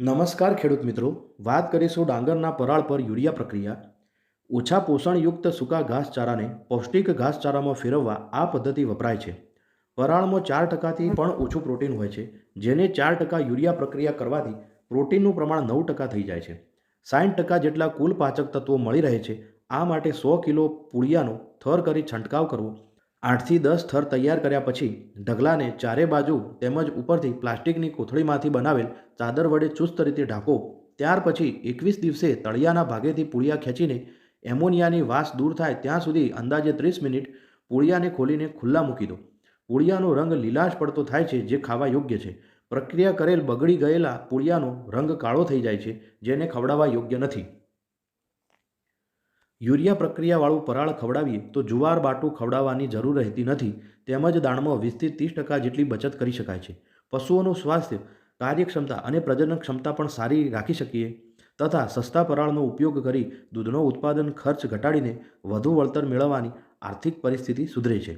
નમસ્કાર ખેડૂત મિત્રો. વાત કરીશું ડાંગરના પરાળ પર યુરિયા પ્રક્રિયા. ઓછા પોષણયુક્ત સૂકા ઘાસચારાને પૌષ્ટિક ઘાસચારામાં ફેરવવા આ પદ્ધતિ વપરાય છે. પરાળમાં ચાર ટકાથી પણ ઓછું પ્રોટીન હોય છે, જેને ચાર ટકા યુરિયા પ્રક્રિયા કરવાથી પ્રોટીનનું પ્રમાણ નવ ટકા થઈ જાય છે. સાઠ ટકા જેટલા કુલ પાચક તત્વો મળી રહે છે, આ માટે સો કિલો પૂળિયાનો થર કરી છંટકાવ કરવો આઠથી દસ થર તૈયાર કર્યા પછી ઢગલાને ચારે બાજુ તેમજ ઉપરથી પ્લાસ્ટિકની કોથળીમાંથી બનાવેલ ચાદર વડે ચુસ્ત રીતે ઢાંકો. ત્યાર પછી એકવીસ દિવસે તળિયાના ભાગેથી પૂળિયા ખેંચીને એમોનિયાની વાસ દૂર થાય ત્યાં સુધી અંદાજે ત્રીસ મિનિટ પૂળિયાને ખોલીને ખુલ્લા મૂકી દો. પૂળિયાનો રંગ લીલાશ પડતો થાય છે, જે ખાવા યોગ્ય છે. પ્રક્રિયા કરેલ બગડી ગયેલા પૂળિયાનો રંગ કાળો થઈ જાય છે, જેને ખવડાવવા યોગ્ય નથી. યુરિયા પ્રક્રિયાવાળું પરાળ ખવડાવીએ તો જુવાર બાટું ખવડાવવાની જરૂર રહેતી નથી. તેમજ દાણમાં વીસથી ત્રીસ ટકા જેટલી બચત કરી શકાય છે. પશુઓનું સ્વાસ્થ્ય, કાર્યક્ષમતા અને પ્રજનન ક્ષમતા પણ સારી રાખી શકીએ તથા સસ્તા પરાળનો ઉપયોગ કરી દૂધનો ઉત્પાદન ખર્ચ ઘટાડીને વધુ વળતર મેળવવાની આર્થિક પરિસ્થિતિ સુધરે છે.